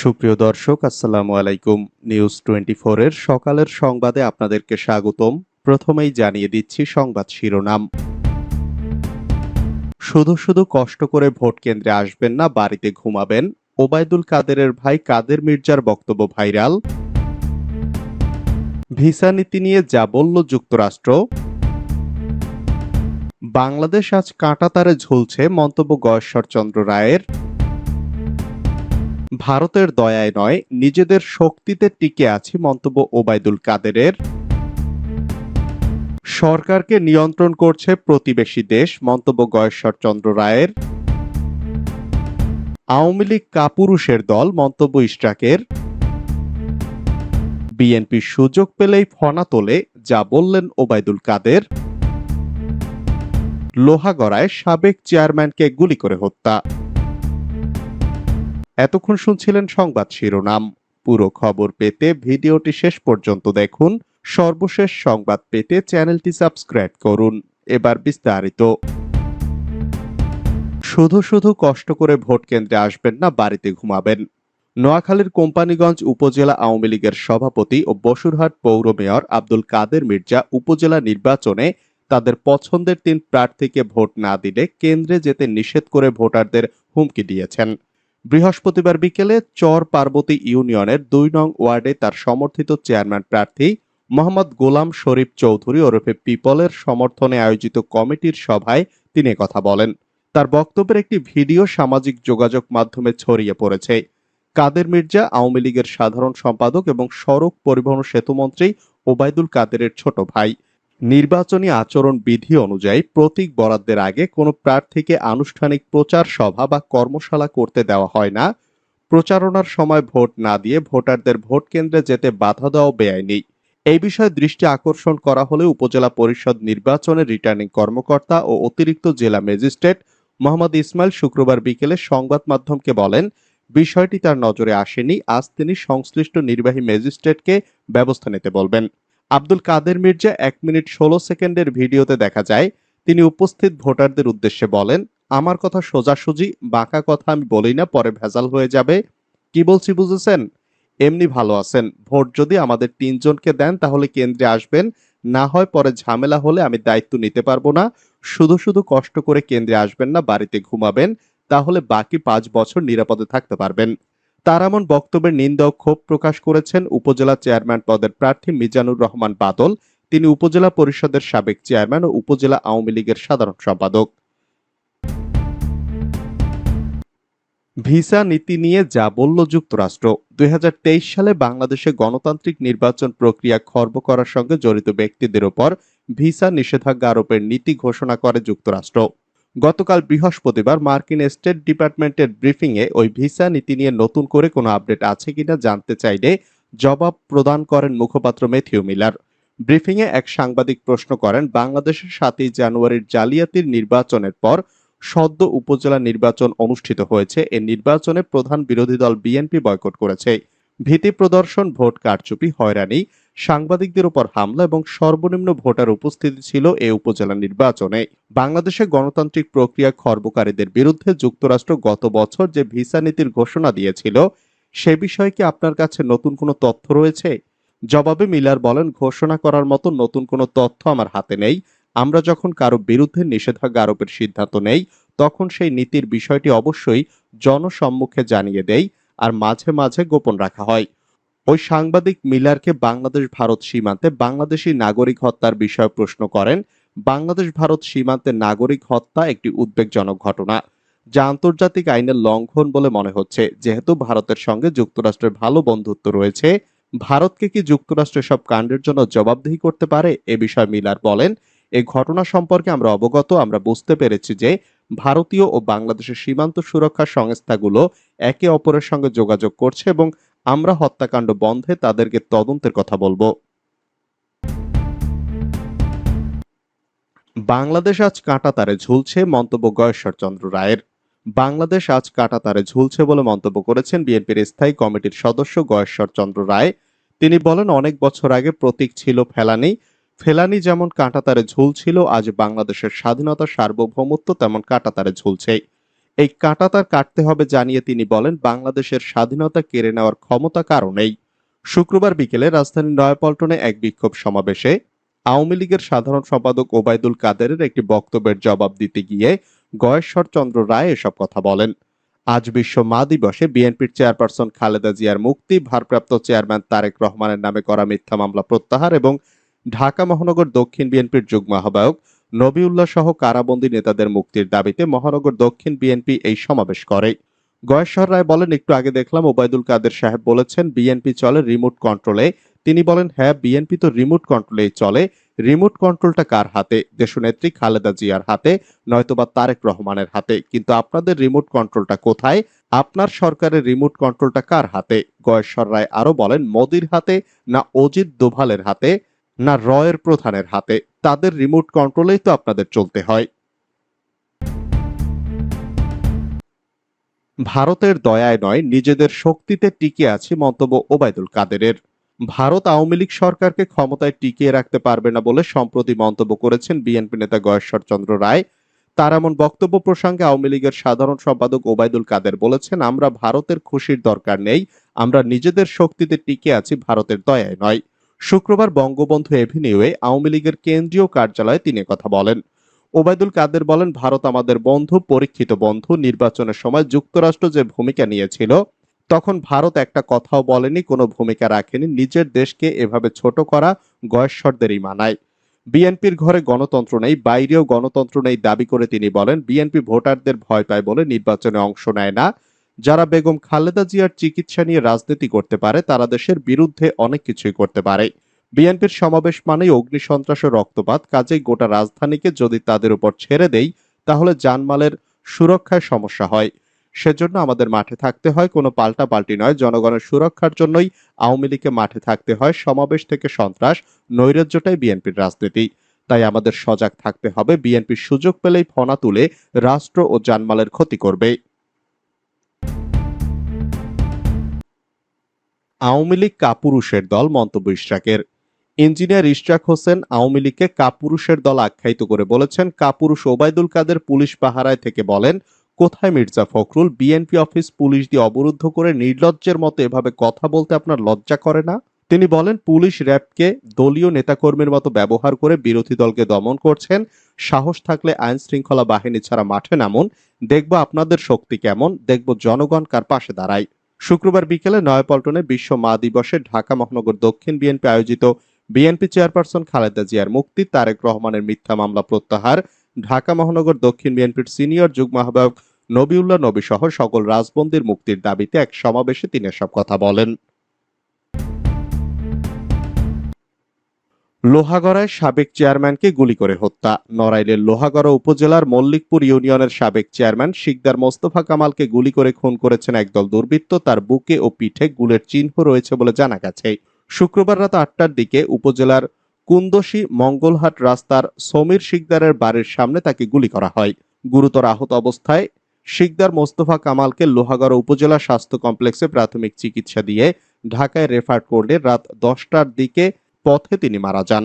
সুপ্রিয় দর্শক, আসসালামু আলাইকুম। নিউজ টোয়েন্টি এর সকালের সংবাদে আপনাদেরকে স্বাগতম। প্রথমেই জানিয়ে দিচ্ছি সংবাদ শিরোনাম। শুধু শুধু কষ্ট করে ভোট কেন্দ্রে আসবেন না, বাড়িতে ঘুমাবেন। ওবায়দুল কাদেরের ভাই কাদের মির্জার বক্তব্য ভাইরাল। ভিসা নীতি নিয়ে যা বলল যুক্তরাষ্ট্র। বাংলাদেশ আজ কাঁটাতারে ঝুলছে মন্তব্য গয়েশ্বরচন্দ্র রায়ের। ভারতের দয়ায় নয়, নিজেদের শক্তিতে টিকে আছি মন্তব্য ওবায়দুল কাদেরের। সরকারকে নিয়ন্ত্রণ করছে প্রতিবেশী দেশ, মন্তব্য গয়েশ্বরচন্দ্র রায়ের। আওয়ামী লীগ কাপুরুষের দল, মন্তব্য ইস্টাকের বিএনপি সুযোগ পেলেই ফনা তোলে, যা বললেন ওবায়দুল কাদের। লোহাগড়ায় সাবেক চেয়ারম্যানকে গুলি করে হত্যা। এতক্ষণ শুনছিলেন সংবাদ শিরোনাম। পুরো খবর পেতে ভিডিওটি শেষ পর্যন্ত দেখুন। সর্বশেষ সংবাদ পেতে চ্যানেলটি সাবস্ক্রাইব করুন। এবার বিস্তারিত। শুধু শুধু কষ্ট করে ভোট কেন্দ্রে আসবেন না, বাড়িতে ঘুমাবেন। নোয়াখালীর কোম্পানীগঞ্জ উপজেলা আওয়ামী লীগের সভাপতি ও বসুরহাট পৌর মেয়র আব্দুল কাদের মির্জা উপজেলা নির্বাচনে তাদের পছন্দের তিন প্রার্থীকে ভোট না দিলে কেন্দ্রে যেতে নিষেধ করে ভোটারদের হুমকি দিয়েছেন। বৃহস্পতিবার বিকেলে চর পার্বতী ইউনিয়নের দুই নং ওয়ার্ডে তার সমর্থিত চেয়ারম্যান প্রার্থী মোহাম্মদ গোলাম শরীফ চৌধুরী ওরফে পিপলের সমর্থনে আয়োজিত কমিটির সভায় তিনি কথা বলেন। তার বক্তব্যের একটি ভিডিও সামাজিক যোগাযোগ মাধ্যমে ছড়িয়ে পড়েছে। কাদের মির্জা আওয়ামী লীগের সাধারণ সম্পাদক এবং সড়ক পরিবহন সেতুমন্ত্রী ওবায়দুল কাদেরের ছোট ভাই। নির্বাচনী আচরণ বিধি অনুযায়ী প্রতীক বরাদ্দের আগে কোনো প্রার্থীকে আনুষ্ঠানিক প্রচার সভা বা কর্মশালা করতে দেওয়া হয় না। প্রচারণার সময় ভোট না দিয়ে ভোটারদের ভোট কেন্দ্রে যেতে বাধা দেওয়া বেআইনি। এই বিষয়ে দৃষ্টি আকর্ষণ করা হলে উপজেলা পরিষদ নির্বাচনের রিটার্নিং কর্মকর্তা ও অতিরিক্ত জেলা ম্যাজিস্ট্রেট মোহাম্মদ ইসমাইল শুক্রবার বিকেলে সংবাদ মাধ্যমকে বলেন, বিষয়টি তার নজরে আসেনি। আজ তিনি সংশ্লিষ্ট নির্বাহী ম্যাজিস্ট্রেটকে ব্যবস্থা নিতে বলবেন। আব্দুল কাদের মির্জা এক মিনিট ষোলো সেকেন্ডের ভিডিওতে দেখা যায়, তিনি উপস্থিত ভোটারদের উদ্দেশ্যে বলেন, আমার কথা সোজাসুজি, বাঁকা কথা আমি বলি না, পরে ভেজাল হয়ে যাবে। কি বলছি বুঝেছেন? এমনি ভালো আছেন। ভোট যদি আমাদের তিনজনকে দেন, তাহলে কেন্দ্রে আসবেন। না হয় পরে ঝামেলা হলে আমি দায়িত্ব নিতে পারব না। শুধু শুধু কষ্ট করে কেন্দ্রে আসবেন না, বাড়িতে ঘুমাবেন। তাহলে বাকি পাঁচ বছর নিরাপদে থাকতে পারবেন। তার এমন বক্তব্যের নিন্দা ও ক্ষোভ প্রকাশ করেছেন উপজেলা চেয়ারম্যান পদের প্রার্থী মিজানুর রহমান বাদল, তিনি উপজেলা পরিষদের সাবেক চেয়ারম্যান ও উপজেলা আওয়ামী লীগের সাধারণ সম্পাদক। ভিসা নীতি নিয়ে যা বলল যুক্তরাষ্ট্র। দুই হাজার তেইশ সালে বাংলাদেশে গণতান্ত্রিক নির্বাচন প্রক্রিয়া খর্ব করার সঙ্গে জড়িত ব্যক্তিদের উপর ভিসা নিষেধাজ্ঞা আরোপের নীতি ঘোষণা করে যুক্তরাষ্ট্র। গতকাল বৃহস্পতিবার মার্কিন স্টেট ডিপার্টমেন্টের ব্রিফিংয়ে ওই ভিসা নীতি নিয়ে নতুন করে কোনো আপডেট আছে কিনা জানতে চাইলে জবাব প্রদান করেন মুখপাত্র মেথিউ মিলার। ব্রিফিংয়ে এক সাংবাদিক প্রশ্ন করেন, বাংলাদেশের সাতই জানুয়ারির জালিয়াতির নির্বাচনের পর সদ্য উপজেলা নির্বাচন অনুষ্ঠিত হয়েছে। এ নির্বাচনে প্রধান বিরোধী দল বিএনপি বয়কট করেছে। ভীতি প্রদর্শন, ভোট কারচুপি, হয়রানি, সাংবাদিকদের উপর হামলা এবং সর্বনিম্ন ভোটার উপস্থিতি ছিল এ উপজেলা নির্বাচনে। বাংলাদেশে গণতান্ত্রিক প্রক্রিয়া খর্বকারীদের বিরুদ্ধে যুক্তরাষ্ট্র গত বছর যে ভিসা নীতির ঘোষণা দিয়েছিল, সে বিষয়ে কি আপনার কাছে নতুন কোনো তথ্য রয়েছে? জবাবে মিলার বলেন, ঘোষণা করার মতো নতুন কোনো তথ্য আমার হাতে নেই। আমরা যখন কারও বিরুদ্ধে নিষেধাজ্ঞা আরোপের সিদ্ধান্ত নেই, তখন সেই নীতির বিষয়টি অবশ্যই জনসম্মুখে জানিয়ে দেই। আর মাঝে মাঝে গোপন রাখা হয়। ওই সাংবাদিক মিলারকে বাংলাদেশ ভারত সীমান্তে বাংলাদেশি নাগরিক হত্যার বিষয়ে প্রশ্ন করেন, বাংলাদেশ ভারত সীমান্তে নাগরিক হত্যা একটি উদ্বেগজনক ঘটনা, যা আন্তর্জাতিক আইনের লঙ্ঘন বলে মনে হচ্ছে। যেহেতু ভারতের সঙ্গে যুক্তরাষ্ট্রের ভালো বন্ধুত্ব রয়েছে, ভারতকে কি যুক্তরাষ্ট্র সব কাণ্ডের জন্য জবাবদিহি করতে পারে? এ বিষয়ে মিলার বলেন এই ঘটনা সম্পর্কে আমরা অবগত, আমরা বুঝতে পেরেছি যে ভারতীয় ও বাংলাদেশের সীমান্ত সুরক্ষা সংস্থাগুলো একে অপরের সঙ্গে যোগাযোগ করছে এবং আমরা হত্যাকাণ্ড বন্ধে তাদেরকে তদন্তের কথা বলব। বাংলাদেশ আজ কাঁটাতারে ঝুলছে মন্তব্য গয়েশ্বরচন্দ্র রায়ের। বাংলাদেশ আজ কাঁটাতারে ঝুলছে বলে মন্তব্য করেছেন বিএনপির স্থায়ী কমিটির সদস্য গয়েশ্বরচন্দ্র রায়। তিনি বলেন, অনেক বছর আগে প্রতীক ছিল ফেলানি। ফেলানি যেমন কাঁটাতারে ঝুলছিল, আজ বাংলাদেশের স্বাধীনতা সার্বভৌমত্ব তেমন কাঁটাতারে ঝুলছে এই কাঁটা তার কাটতে হবে জানিয়ে তিনি বলেন, বাংলাদেশের স্বাধীনতা কেড়ে নেওয়ার ক্ষমতা কারণেই শুক্রবার বিকেলে রাজধানীর নয়াপল্টনে এক বিক্ষোভ সমাবেশে আওয়ামী লীগের সাধারণ সম্পাদক ওবায়দুল কাদেরের একটি বক্তব্যের জবাব দিতে গিয়ে গয়েশ্বর চন্দ্র রায় এসব কথা বলেন। আজ বিশ্ব মা দিবসে বিএনপির চেয়ারপারসন খালেদা জিয়ার মুক্তি, ভারপ্রাপ্ত চেয়ারম্যান তারেক রহমানের নামে করা মিথ্যা মামলা প্রত্যাহার এবং ঢাকা মহানগর দক্ষিণ বিএনপির যুগ্ম আহ্বায়ক নবিউল্লাহ সহ কারাবন্দী নেতাদের মুক্তির দাবিতে মহানগর দক্ষিণ বিএনপি এই সমাবেশ করে। গয়েশ্বর রায় বলেন, একটু আগে দেখলাম ওবায়দুল কাদের সাহেব বলেছেন, বিএনপি চলে রিমোট কন্ট্রোলে। তিনি বলেন হ্যাঁ বিএনপি তো রিমোট কন্ট্রোলেই চলে। রিমোট কন্ট্রোলটা কার হাতে? দেশনেত্রী খালেদা জিয়ার হাতে, নয়তোবা তারেক রহমানের হাতে। কিন্তু আপনাদের রিমোট কন্ট্রোলটা কোথায়? আপনার সরকারের রিমোট কন্ট্রোলটা কার হাতে? গয়েশ্বর রায় আরও বলেন, মোদির হাতে না অজিত দোভালের হাতে, না রয়ের প্রধানের হাতে। তাদের রিমোট কন্ট্রোলেই তো আপনাদের চলতে হয়। ভারতের দয়ায় নয়, নিজেদের শক্তিতে টিকে আছে মন্তব্য ওবায়দুল কাদেরের। ভারত আওয়ামী লীগ সরকারকে ক্ষমতায় টিকিয়ে রাখতে পারবে না বলে সম্প্রতি মন্তব্য করেছেন বিএনপি নেতা গয়েশ্বর চন্দ্র রায়। তার এমন বক্তব্য প্রসঙ্গে আওয়ামী লীগের সাধারণ সম্পাদক ওবায়দুল কাদের বলেছেন, আমরা ভারতের খুশির দরকার নেই, আমরা নিজেদের শক্তিতে টিকে আছি, ভারতের দয়ায় নয়। শুক্রবার বঙ্গবন্ধু এভিনিউয়ে আওয়ামী লীগের কেন্দ্রীয় কার্যালয়ে তিনি কথা বলেন। ওবায়দুল কাদের বলেন, ভারত আমাদের বন্ধু, পরীক্ষিত বন্ধু। নির্বাচনের সময় যুক্তরাষ্ট্র যে ভূমিকা নিয়েছিল, তখন ভারত একটা কথাও বলেনি, কোনো ভূমিকা রাখেনি। নিজের দেশকে এভাবে ছোট করা গয়েশ্বরদেরই মানায়। বিএনপির ঘরে গণতন্ত্র নেই, বাইরেও গণতন্ত্র নেই দাবি করে তিনি বলেন, বিএনপি ভোটারদের ভয় পায় বলে নির্বাচনে অংশ নেয় না। যারা বেগম খালেদা জিয়ার চিকিৎসা নিয়ে রাজনীতি করতে পারে, তারা দেশের বিরুদ্ধে অনেক কিছুই করতে পারে। বিএনপির সমাবেশ মানেই অগ্নিসন্ত্রাস ও রক্তপাত, কাজেই গোটা রাজধানীকে যদি তাদের উপর ছেড়ে দেই, তাহলে জানমালের সুরক্ষায় সমস্যা হয়। সেজন্য আমাদের মাঠে থাকতে হয়, কোনো পাল্টাপাল্টি নয়। জনগণের সুরক্ষার জন্যই আওয়ামী লীগকে মাঠে থাকতে হয়। সমাবেশ থেকে সন্ত্রাস, নৈরাজ্যটাই বিএনপির রাজনীতি। তাই আমাদের সজাগ থাকতে হবে। বিএনপির সুযোগ পেলেই ফনা তুলে রাষ্ট্র ও জানমালের ক্ষতি করবে। আওয়ামী লীগ কাপুরুষের দল মন্তব্য ইশরাকের। ইঞ্জিনিয়ার ইশরাক হোসেন আওয়ামী লীগকে কাপুরুষের দল আখ্যায়িত করে বলেছেন, কাপুরুষ ওবায়দুল কাদের পুলিশ পাহারায় থেকে বলেন, কোথায় Mirza Fakhrul? BNP office police দিয়ে অবরুদ্ধ করে নির্লজ্জের মতো এভাবে কথা বলতে আপনার লজ্জা করে না? তিনি বলেন, পুলিশ র্যাবকে দলীয় নেতাকর্মীর মতো ব্যবহার করে বিরোধী দলকে দমন করছেন। সাহস থাকলে আইন শৃঙ্খলা বাহিনী ছাড়া মাঠে নামুন। দেখব আপনাদের শক্তি কেমন। দেখব জনগণ কার পাশে দাঁড়ায়। শুক্রবার বিকেলে নয়াপল্টনে বিশ্ব মা দিবসে ঢাকা মহানগর দক্ষিণ বিএনপি আয়োজিত বিএনপি চেয়ারপারসন খালেদা জিয়ার মুক্তি, তারেক রহমানের মিথ্যা মামলা প্রত্যাহার, ঢাকা মহানগর দক্ষিণ বিএনপির সিনিয়র যুগ্ম আহ্বায়ক নবিউল্লাহ নবী সহ সকল রাজবন্দির মুক্তির দাবিতে এক সমাবেশে তিনি এসব কথা বলেন। লোহাগড়ায় সাবেক চেয়ারম্যানকে গুলি করে হত্যা। নড়াইলের লোহাগড়া উপজেলার মল্লিকপুর ইউনিয়নের সাবেক চেয়ারম্যান শিকদার মোস্তফা কামালকে গুলি করে খুন করেছেন একদল দুর্বৃত্ত। তার বুকে ও পিঠে গুলের চিহ্ন রয়েছে বলে জানা গেছে। শুক্রবার রাত আটটার দিকে উপজেলার কুন্দসী মঙ্গলহাট রাস্তার সমীর শিকদারের বাড়ির সামনে তাকে গুলি করা হয়। গুরুতর আহত অবস্থায় শিকদার মোস্তফা কামালকে লোহাগড়া উপজেলা স্বাস্থ্য কমপ্লেক্সে প্রাথমিক চিকিৎসা দিয়ে ঢাকায় রেফার করলে রাত দশটার দিকে পথে তিনি মারা যান।